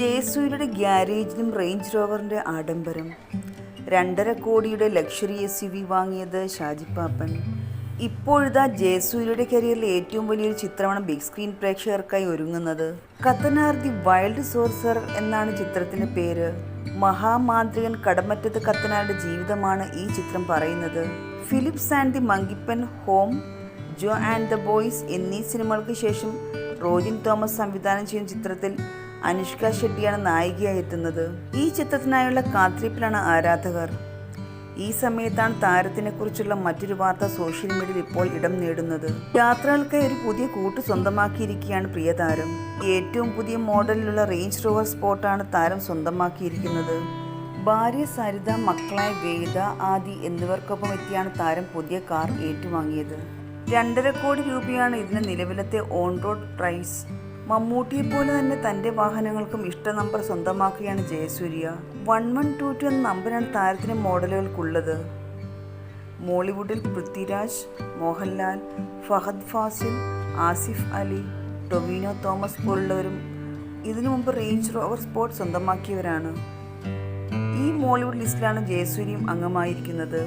ജയസൂര്യയുടെ ഗ്യാരേജിലും range റോവറിന്റെ ആഡംബരം. രണ്ടര കോടിയുടെ ലക്ഷറി എസ് യു വി വാങ്ങിയത് ഷാജിപ്പാപ്പൻ. ഇപ്പോഴിതാ ജയസൂര്യയുടെ കരിയറിലെ ഏറ്റവും വലിയൊരു ചിത്രമാണ് ബിഗ് സ്ക്രീൻ പ്രേക്ഷകർക്കായി ഒരുങ്ങുന്നത്. കത്തനാർ ദി വൈൽഡ് സോർസർ എന്നാണ് ചിത്രത്തിന്റെ പേര്. മഹാമാന്ത്രികൻ കടമറ്റത്ത് കത്തനാരുടെ ജീവിതമാണ് ഈ ചിത്രം പറയുന്നത്. Philips and the monkey pen home Jo and the boys എന്നീ സിനിമകൾക്ക് ശേഷം റോജിൻ തോമസ് സംവിധാനം ചെയ്യുന്ന ചിത്രത്തിൽ അനുഷ്ക ഷെട്ടിയാണ് നായികയായി എത്തുന്നത്. ഈ ചിത്രത്തിനായുള്ള കാത്തിരിപ്പിലാണ് ആരാധകർ. ഈ സമയത്താണ് താരത്തിനെ കുറിച്ചുള്ള മറ്റൊരു വാർത്ത സോഷ്യൽ മീഡിയയിൽ ഇപ്പോൾ ഇടം നേടുന്നത്. യാത്രകൾക്കായി ഒരു പുതിയ കൂട്ട് സ്വന്തമാക്കിയിരിക്കുകയാണ് പ്രിയതാരം ഏറ്റവും പുതിയ മോഡലിലുള്ള റേഞ്ച് റോവർ സ്പോട്ടാണ് താരം സ്വന്തമാക്കിയിരിക്കുന്നത്. ഭാര്യ സരിത മക്കളായ വേദ ആദി എന്നിവർക്കൊപ്പം എത്തിയാണ് താരം പുതിയ കാർ ഏറ്റുവാങ്ങിയത്. രണ്ടര കോടി രൂപയാണ് ഇതിന് നിലവിലത്തെ ഓൺ റോഡ് പ്രൈസ്. മമ്മൂട്ടിയെ പോലെ തന്നെ തന്റെ വാഹനങ്ങൾക്കും ഇഷ്ട number സ്വന്തമാക്കുകയാണ് Jayasurya. One one two two എന്ന നമ്പറാണ് താരത്തിന് മോഡലുകൾക്കുള്ളത്. മോളിവുഡിൽ പൃഥ്വിരാജ് മോഹൻലാൽ ഫഹദ് ഫാസിൽ ആസിഫ് അലി ടൊവിനോ തോമസ് പോലുള്ളവരും ഇതിനു മുമ്പ് റേഞ്ച് റോവർ സ്പോർട്ട് സ്വന്തമാക്കിയവരാണ്. ഈ മോളിവുഡ് ലിസ്റ്റിലാണ് ജയസൂര്യയും അംഗമായിരിക്കുന്നത്.